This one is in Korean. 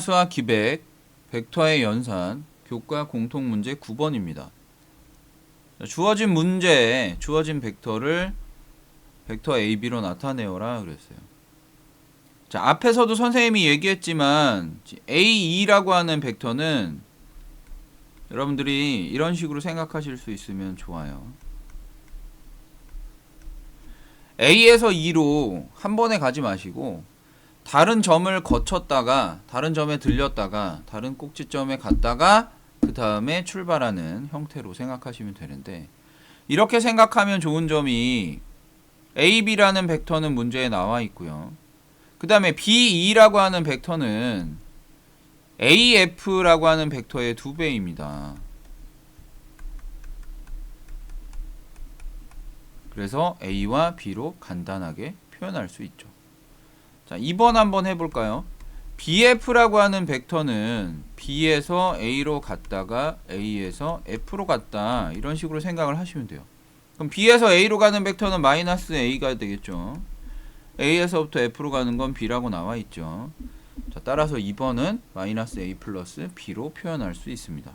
수와 기백, 벡터의 연산, 교과 공통 문제 9번입니다. 주어진 문제에 주어진 벡터를 벡터 AB로 나타내어라 그랬어요. 자, 앞에서도 선생님이 얘기했지만 A2라고 하는 벡터는 여러분들이 이런 식으로 생각하실 수 있으면 좋아요. A에서 2로 한 번에 가지 마시고 다른 점을 거쳤다가 다른 점에 들렸다가 다른 꼭지점에 갔다가 그 다음에 출발하는 형태로 생각하시면 되는데 이렇게 생각하면 좋은 점이 AB라는 벡터는 문제에 나와 있고요. 그 다음에 B2라고 하는 벡터는 AF라고 하는 벡터의 두 배입니다. 그래서 A와 B로 간단하게 표현할 수 있죠. 자, 2번 한번 해볼까요? BF라고 하는 벡터는 B에서 A로 갔다가 A에서 F로 갔다 이런 식으로 생각을 하시면 돼요. 그럼 B에서 A로 가는 벡터는 마이너스 A가 되겠죠. A에서부터 F로 가는 건 B라고 나와 있죠. 자, 따라서 2번은 마이너스 A 플러스 B로 표현할 수 있습니다.